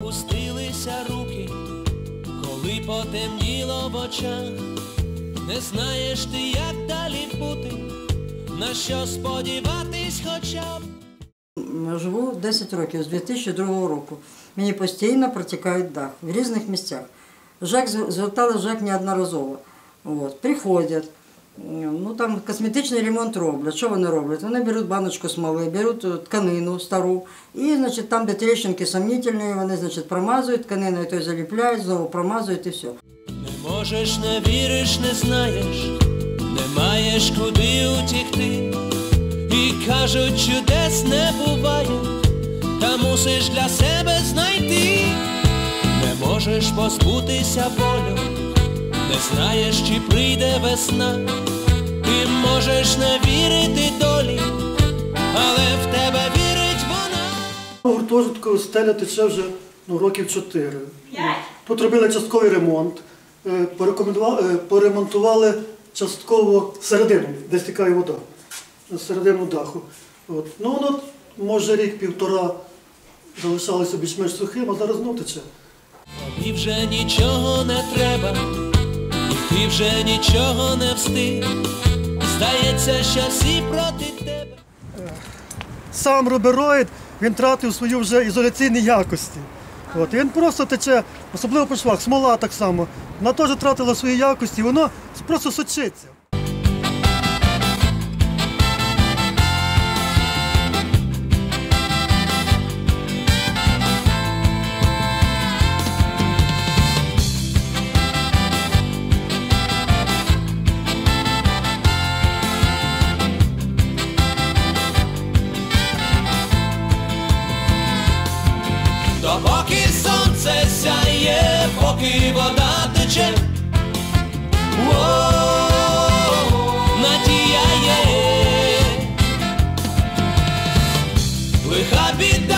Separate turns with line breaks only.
Пустилися руки, коли потемніло в очах, не знаєш ти, як далі бути, на що сподіватись хоча б.
Живу 10 років з 2002 року. Мені постійно протікає дах в різних місцях. ЖЕК звертали ЖЕК неодноразово. От, приходять, ну там косметичний ремонт роблять. Що вони роблять? Вони беруть баночку смоли, беруть е, тканину стару, і значить, там, де тріщинки сомнительні, вони значить, промазують тканиною, то заліпляють, знову промазують і все.
Не можеш, не віриш, не знаєш, не маєш куди утікти. І кажуть, чудес не буває, та мусиш для себе знайти. Не можеш позбутися болю, не знаєш, чи прийде весна. Ти можеш не вірити долі, але в тебе вірить вона.
У гуртожитку стеля тече вже ну, років чотири. Тут робили частковий ремонт, е, е, поремонтували частково середину, де стікає вода, середину даху. От. Ну, воно, може, рік-півтора залишалося більш-менш сухим, а зараз знов тече.
Тобі вже нічого не треба, і ти вже нічого не встиг. Що всі проти тебе.
Сам робероїд він тратив свою вже ізоляційні якості. От, і він просто тече, особливо по швах, смола так само. Вона теж тратила свої якості, воно просто сочиться.
Сяє, поки вода тече. Надія є. Лиха біда